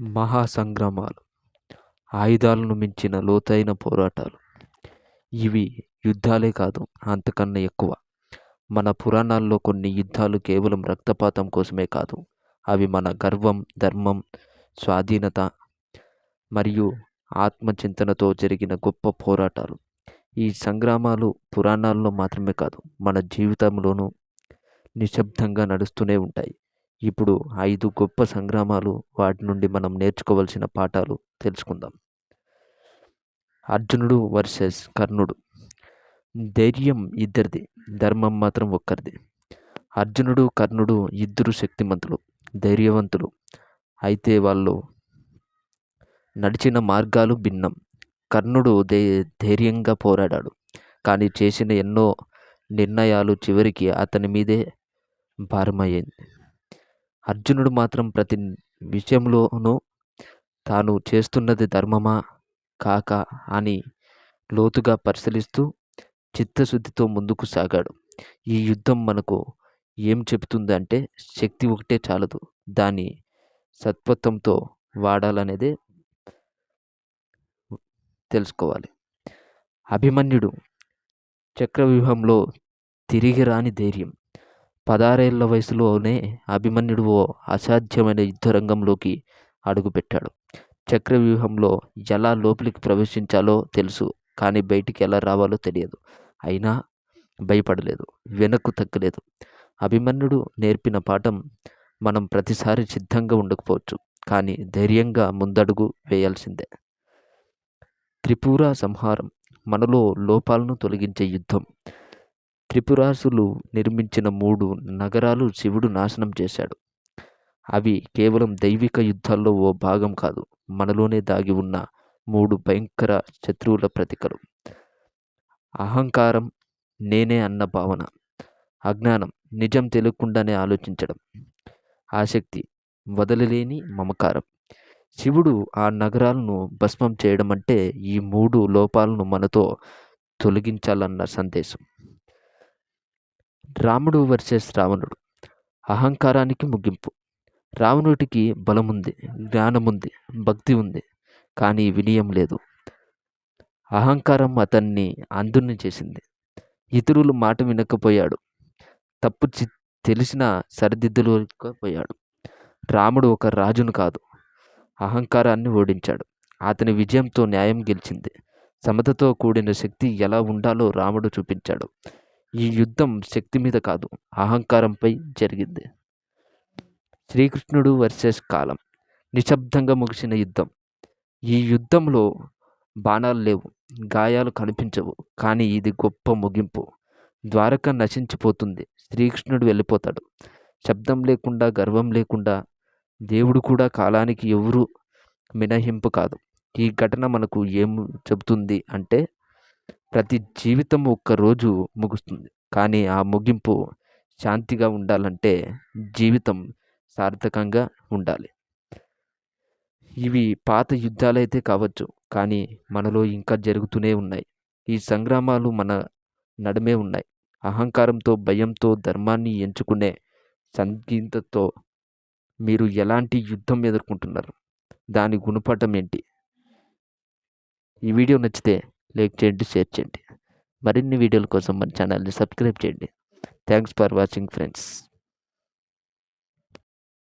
మహాసంగ్రామాలు ఆయుధాలను మించిన లోతైన పోరాటాలు. ఇవి యుద్ధాలే కాదు అంతకన్నా ఎక్కువ. మన పురాణాల్లో కొన్ని యుద్ధాలు కేవలం రక్తపాతం కోసమే కాదు అవి మన గర్వం ధర్మం స్వాధీనత మరియు ఆత్మచింతనతో జరిగిన గొప్ప పోరాటాలు. ఈ సంగ్రామాలు పురాణాల్లో మాత్రమే కాదు మన జీవితంలోనూ నిశ్శబ్దంగా నడుస్తూనే ఉంటాయి. ఇప్పుడు ఐదు గొప్ప సంగ్రామాలు వాటి నుండి మనం నేర్చుకోవలసిన పాఠాలు తెలుసుకుందాం. అర్జునుడు వర్సెస్ కర్ణుడు. ధైర్యం ఇద్దరిది ధర్మం మాత్రం ఒక్కరిది. అర్జునుడు కర్ణుడు ఇద్దరు శక్తిమంతులు ధైర్యవంతులు. అయితే వాళ్ళు నడిచిన మార్గాలు భిన్నం. కర్ణుడు ధై ధైర్యంగా పోరాడాడు. కానీ చేసిన ఎన్నో నిర్ణయాలు చివరికి అతని మీదే భారమయ్యింది. అర్జునుడు మాత్రం ప్రతి విషయంలోనూ తాను చేస్తున్నది ధర్మమా కాక అని లోతుగా పరిశీలిస్తూ చిత్తశుద్ధితో ముందుకు సాగాడు. ఈ యుద్ధం మనకు ఏం చెబుతుందంటే శక్తి ఒకటే చాలదు. దాన్ని సత్వత్వంతో వాడాలనేదే తెలుసుకోవాలి. అభిమన్యుడు చక్రవ్యూహంలో తిరిగి రాని ధైర్యం. పదారేళ్ళ వయసులోనే అభిమన్యుడు ఓ అసాధ్యమైన యుద్ధరంగంలోకి అడుగుపెట్టాడు. చక్రవ్యూహంలో ఎలా లోపలికి ప్రవేశించాలో తెలుసు కానీ బయటికి ఎలా రావాలో తెలియదు. అయినా భయపడలేదు వెనక్కు తగ్గలేదు. అభిమన్యుడు నేర్పిన పాఠం మనం ప్రతిసారి సిద్ధంగా ఉండకపోవచ్చు కానీ ధైర్యంగా ముందడుగు వేయాల్సిందే. త్రిపుర సంహారం మనలో లోపాలను తొలగించే యుద్ధం. త్రిపురాసులు నిర్మించిన మూడు నగరాలు శివుడు నాశనం చేశాడు. అవి కేవలం దైవిక యుద్ధాల్లో ఓ భాగం కాదు మనలోనే దాగి ఉన్న మూడు భయంకర శత్రువుల ప్రతికలు. అహంకారం నేనే అన్న భావన అజ్ఞానం నిజం తెలియకుండానే ఆలోచించడం. ఆసక్తి వదలలేని మమకారం. శివుడు ఆ నగరాలను భస్మం చేయడం అంటే ఈ మూడు లోపాలను మనతో తొలగించాలన్న సందేశం. రాముడు వర్సెస్ రావణుడు. అహంకారానికి ముగింపు. రావణుడికి బలముంది జ్ఞానముంది భక్తి ఉంది కానీ వినయం లేదు. అహంకారం అతన్ని అంధుని చేసింది. ఇతరులు మాట వినకపోయాడు. తప్పు చి తెలిసిన సరిదిద్దులేకపోయాడు రాముడు ఒక రాజును కాదు. అహంకారాన్ని ఓడించాడు. అతని విజయంతో న్యాయం గెలిచింది. సమతతో కూడిన శక్తి ఎలా ఉండాలో రాముడు చూపించాడు. ఈ యుద్ధం శక్తి మీద కాదు అహంకారంపై జరిగింది. శ్రీకృష్ణుడు వర్సెస్ కాలం నిశ్శబ్దంగా ముగిసిన యుద్ధం. ఈ యుద్ధంలో బాణాలు లేవు గాయాలు కనిపించవు కానీ ఇది గొప్ప ముగింపు. ద్వారక నశించిపోతుంది శ్రీకృష్ణుడు వెళ్ళిపోతాడు. శబ్దం లేకుండా గర్వం లేకుండా దేవుడు కూడా కాలానికి ఎవరు మినహింపు కాదు. ఈ ఘటన మనకు ఏం చెబుతుంది అంటే ప్రతి జీవితం ఒక్కరోజు ముగుస్తుంది. కానీ ఆ ముగింపు శాంతిగా ఉండాలంటే జీవితం సార్థకంగా ఉండాలి. ఇవి పాత యుద్ధాలైతే కావచ్చు కానీ మనలో ఇంకా జరుగుతూనే ఉన్నాయి. ఈ సంగ్రామాలు మన నడుమే ఉన్నాయి. అహంకారంతో భయంతో ధర్మాన్ని ఎంచుకునే సంగీతతో మీరు ఎలాంటి యుద్ధం ఎదుర్కొంటున్నారు? దాని గుణపాఠం ఏంటి? ఈ వీడియో నచ్చితే లైక్ చేయండి షేర్ చేయండి. మరిన్ని వీడియోల కోసం మన ఛానల్ని సబ్స్క్రైబ్ చేయండి. Thanks for watching friends.